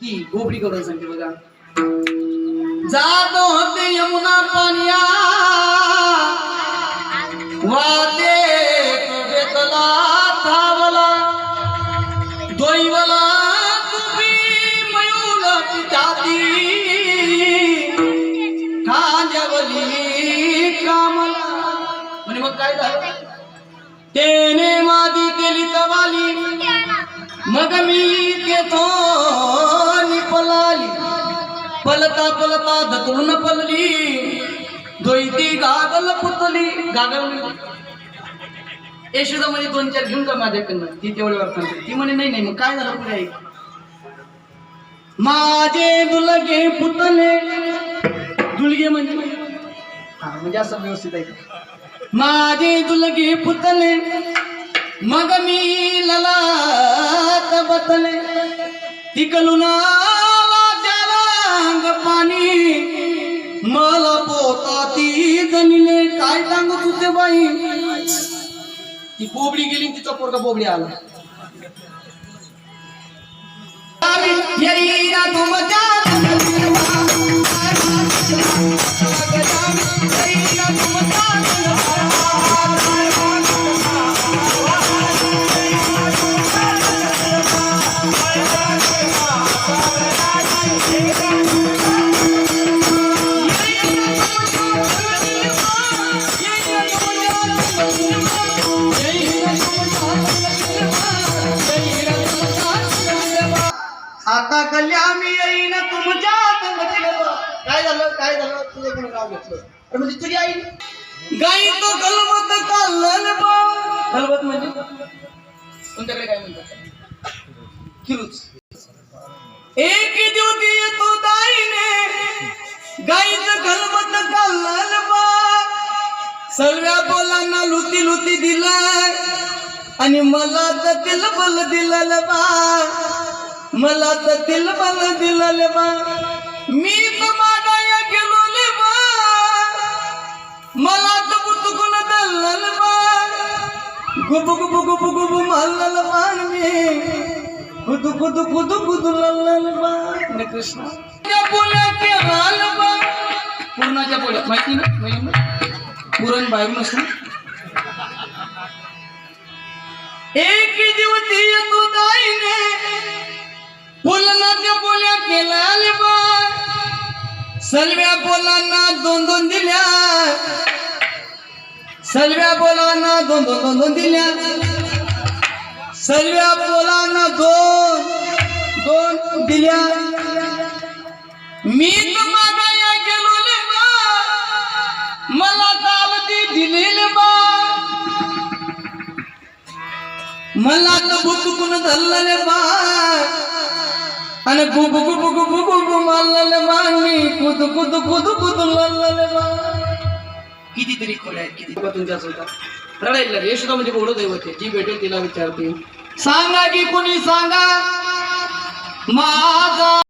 ती गोबडी करून सांगते बघा. जातो होते यमुना पानिया वादे बेतला थावला. दोईवला तुम्ही मयूल जाती कामला. म्हणजे मग काय झालं? तेने मादी केली तवाली. मग मी तेथो पलता पलता धतून पलली. दोईती गागल पुतली. गागल म्हणजे दोन चार घेऊन जा माझ्याकडनं ती तेवढी वर ती म्हणे नाही नाही मग काय झालं पुढे? ऐक माझे दुलगे पुतले. दुलगे म्हणजे? हा म्हणजे असं व्यवस्थित ऐक माझे दुलगे पुतले मग मी लला बतले तिकलुना काय सांगत होते बाई? ती बोबडी गेली तिचा पोरगा बोबडी आला. येईना तुमच्या आता कल्या मी येईन तुमच्या काय झालं? काय झालं? तुझं कोणी नाव घेतलं अरे म्हणजे तुझी आई? गाई तो गलबत काढलं गलबत म्हणजे? तुमच्याकडे काय म्हणतात? किरूच एक ज्योती येतो दाईने. गाईचं गलबत काढलं बा. सर्व्या बोलांना लुती लुती दिलाय. आणि मला तर तिल दिलं बा. मला तर तिल बल दिलं बा. मी तर मागाया गेलो ले बा. मला तर बुतकुन दल्लल बा. गुबु गुबु गुबु गुबु मारल मान मी. कुदु कुदु कुदु कुदु लल्लल बा. ने कृष्ण. त्या बोल्या के लाल बा. पूर्णाच्या बोल्या माहिती ना? पुरण बाहेरून असतो एक दिवशी येतो दाईने. फुलनाच्या बोल्या केल्या बा सलव्या बोलांना दोन दोन दिल्या. सलव्या बोलांना दोन दोन दोन दोन दिल्या. सलव्या बोलांना दोन दोन दिल्या. मी तर मागाया गेलो ले बा मला मला तर बुतुकून धरलेले बाय आणि गुबु गुबु गुबु गुबु मारलेले बाय मी कुद कुद कुद कुद लढलेले बाय कितीतरी खोड्या आहेत किती तुमच्या होता रडायला यशोदा म्हणजे गोड दैवत आहे जी भेटेल तिला विचारते सांगा की कोणी सांगा माझा